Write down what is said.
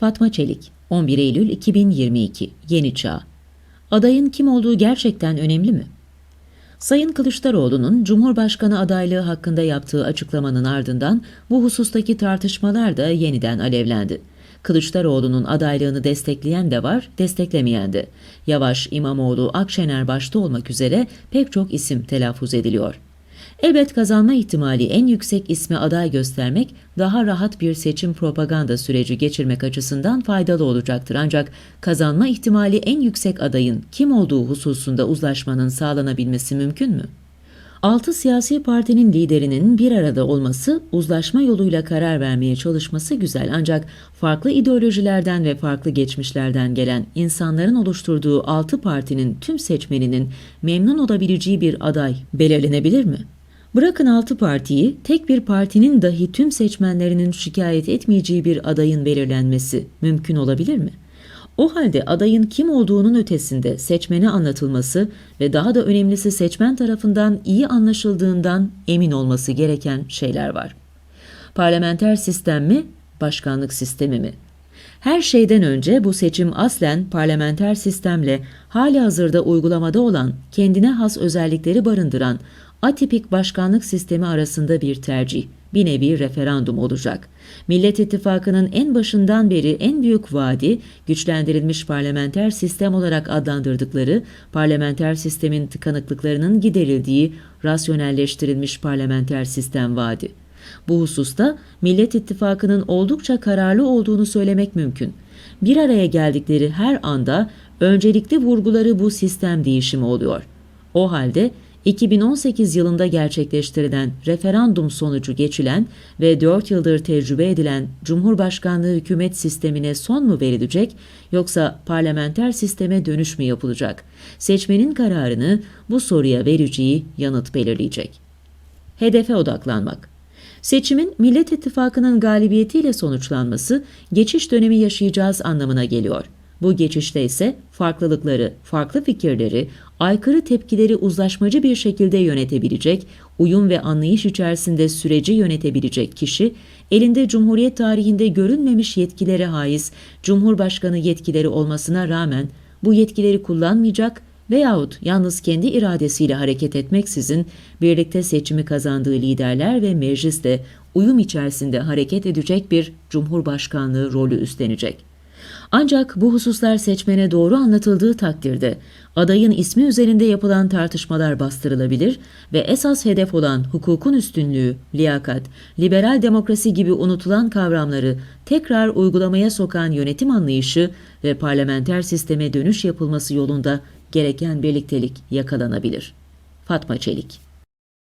Fatma Çelik, 11 Eylül 2022, Yeni Çağ. Adayın kim olduğu gerçekten önemli mi? Sayın Kılıçdaroğlu'nun Cumhurbaşkanı adaylığı hakkında yaptığı açıklamanın ardından bu husustaki tartışmalar da yeniden alevlendi. Kılıçdaroğlu'nun adaylığını destekleyen de var, desteklemeyen de. Yavaş, İmamoğlu, Akşener başta olmak üzere pek çok isim telaffuz ediliyor. Elbet kazanma ihtimali en yüksek ismi aday göstermek daha rahat bir seçim propaganda süreci geçirmek açısından faydalı olacaktır. Ancak kazanma ihtimali en yüksek adayın kim olduğu hususunda uzlaşmanın sağlanabilmesi mümkün mü? Altı siyasi partinin liderinin bir arada olması, uzlaşma yoluyla karar vermeye çalışması güzel ancak farklı ideolojilerden ve farklı geçmişlerden gelen insanların oluşturduğu altı partinin tüm seçmeninin memnun olabileceği bir aday belirlenebilir mi? Bırakın altı partiyi, tek bir partinin dahi tüm seçmenlerinin şikayet etmeyeceği bir adayın belirlenmesi mümkün olabilir mi? O halde adayın kim olduğunun ötesinde seçmene anlatılması ve daha da önemlisi seçmen tarafından iyi anlaşıldığından emin olması gereken şeyler var. Parlamenter sistem mi, başkanlık sistemi mi? Her şeyden önce bu seçim aslen parlamenter sistemle hali hazırda uygulamada olan kendine has özellikleri barındıran atipik başkanlık sistemi arasında bir tercih, bir nevi referandum olacak. Millet İttifakı'nın en başından beri en büyük vaadi güçlendirilmiş parlamenter sistem olarak adlandırdıkları parlamenter sistemin tıkanıklıklarının giderildiği rasyonelleştirilmiş parlamenter sistem vaadi. Bu hususta Millet İttifakı'nın oldukça kararlı olduğunu söylemek mümkün. Bir araya geldikleri her anda öncelikli vurguları bu sistem değişimi oluyor. O halde 2018 yılında gerçekleştirilen referandum sonucu geçilen ve 4 yıldır tecrübe edilen Cumhurbaşkanlığı hükümet sistemine son mu verilecek yoksa parlamenter sisteme dönüş mü yapılacak? Seçmenin kararını bu soruya vereceği yanıt belirleyecek. Hedefe odaklanmak Seçimin Millet İttifakı'nın galibiyetiyle sonuçlanması geçiş dönemi yaşayacağız anlamına geliyor. Bu geçişte ise farklılıkları, farklı fikirleri, aykırı tepkileri uzlaşmacı bir şekilde yönetebilecek, uyum ve anlayış içerisinde süreci yönetebilecek kişi, elinde Cumhuriyet tarihinde görünmemiş yetkilere haiz Cumhurbaşkanı yetkileri olmasına rağmen bu yetkileri kullanmayacak veyahut yalnız kendi iradesiyle hareket etmeksizin birlikte seçimi kazandığı liderler ve mecliste uyum içerisinde hareket edecek bir Cumhurbaşkanlığı rolü üstlenecek. Ancak bu hususlar seçmene doğru anlatıldığı takdirde adayın ismi üzerinde yapılan tartışmalar bastırılabilir ve esas hedef olan hukukun üstünlüğü, liyakat, liberal demokrasi gibi unutulan kavramları tekrar uygulamaya sokan yönetim anlayışı ve parlamenter sisteme dönüş yapılması yolunda gereken birliktelik yakalanabilir. Fatma Çelik